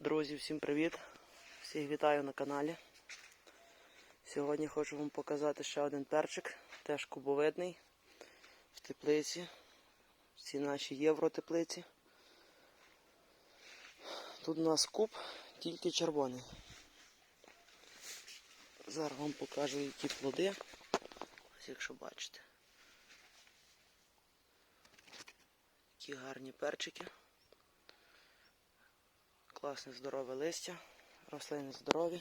Друзі, всім привіт! Всіх вітаю на каналі. Сьогодні хочу вам показати ще один перчик, теж кубовидний, в теплиці, в цій нашій євротеплиці. Тут у нас куб, тільки червоний. Зараз вам покажу, які плоди. Ось якщо бачите. Які гарні перчики. Класне здорове листя, рослини здорові.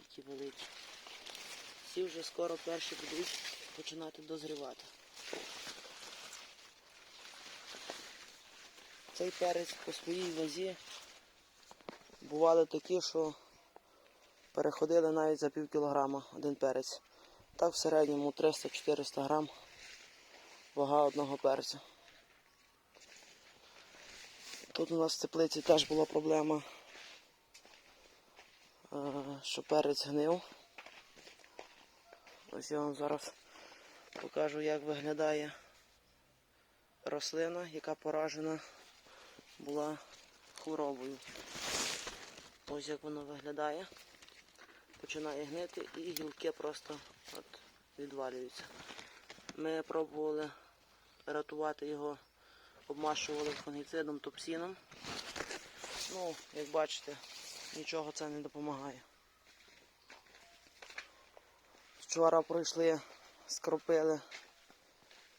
Які великі. Всі вже скоро перші будуть починати дозрівати. Цей перець по своїй вазі бували такі, що переходили навіть за пів кілограма один перець. Так в середньому 300-400 грам вага одного перця. Тут у нас в теплиці теж була проблема, е, що перець гнив. Ось я вам зараз покажу, як виглядає рослина, яка поражена була хворобою. Ось як воно виглядає. Починає гнити і гілки просто от відвалюються. Ми пробували рятувати його обмашували фунгіцидом топсіном. Ну, як бачите, нічого це не допомагає. Вчора пройшли, скропили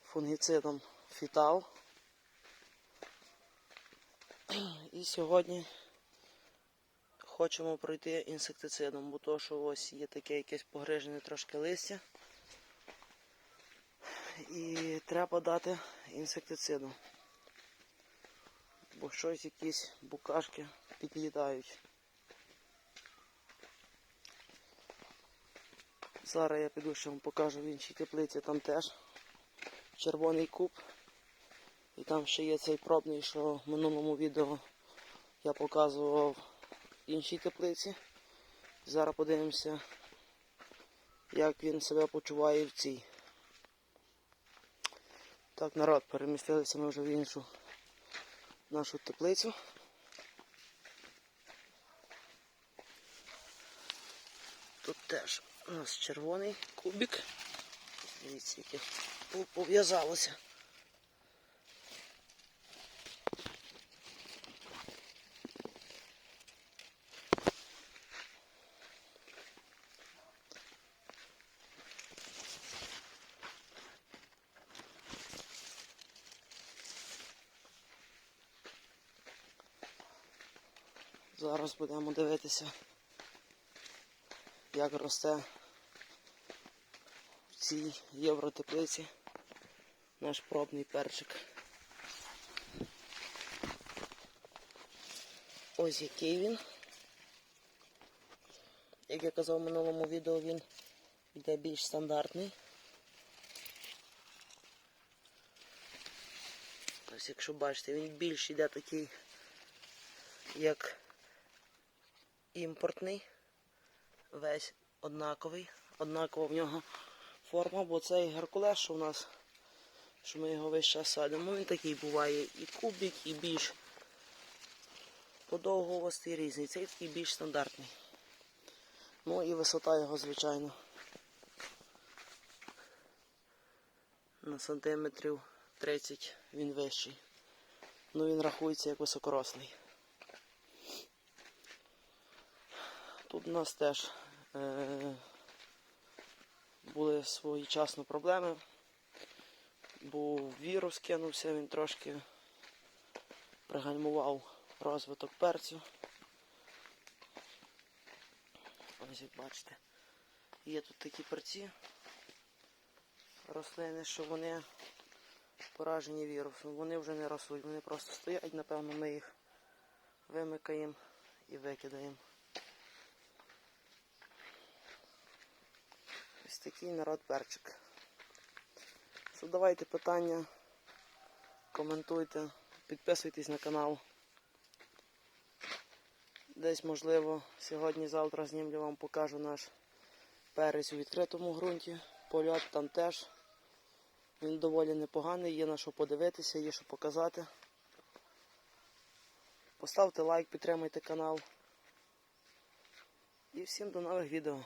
фунгіцидом фітал. І сьогодні хочемо пройти інсектицидом, бо то, що ось є таке якесь погрижене трошки листя. І треба дати інсектицидом бо щось якісь букашки підлітають. Зараз я піду ще вам покажу в іншій теплиці, там теж червоний куб. І там ще є цей пробний, що в минулому відео я показував в іншій теплиці. Зараз подивимося, як він себе почуває в цій. Так, народ, перемістилися ми вже в іншу нашу теплицю. Тут теж у нас червоний кубик. Дивіться, яке пов'язалося. Зараз будемо дивитися, як росте в цій євротеплиці наш пробний перчик. Ось який він. Як я казав в минулому відео, він йде більш стандартний. Ось якщо бачите, він більш йде такий, як імпортний, весь однаковий, однакова в нього форма, бо цей геркулес, що в нас, що ми його весь час садимо, він такий буває і кубик, і більш подовгувастий різний. Цей такий більш стандартний. Ну і висота його, звичайно. На сантиметрів 30 він вищий. Ну він рахується як високорослий. Тут у нас теж е, були своєчасно проблеми. Був вірус кинувся, він трошки пригальмував розвиток перцю. Ось як бачите, є тут такі перці, рослини, що вони поражені вірусом. Вони вже не ростуть, вони просто стоять, напевно, ми їх вимикаємо і викидаємо. Ось такий народ перчик. Задавайте питання, коментуйте, підписуйтесь на канал. Десь, можливо, сьогодні-завтра знімлю вам покажу наш перець у відкритому ґрунті. Польот там теж. Він доволі непоганий, є на що подивитися, є що показати. Поставте лайк, підтримайте канал. І всім до нових відео.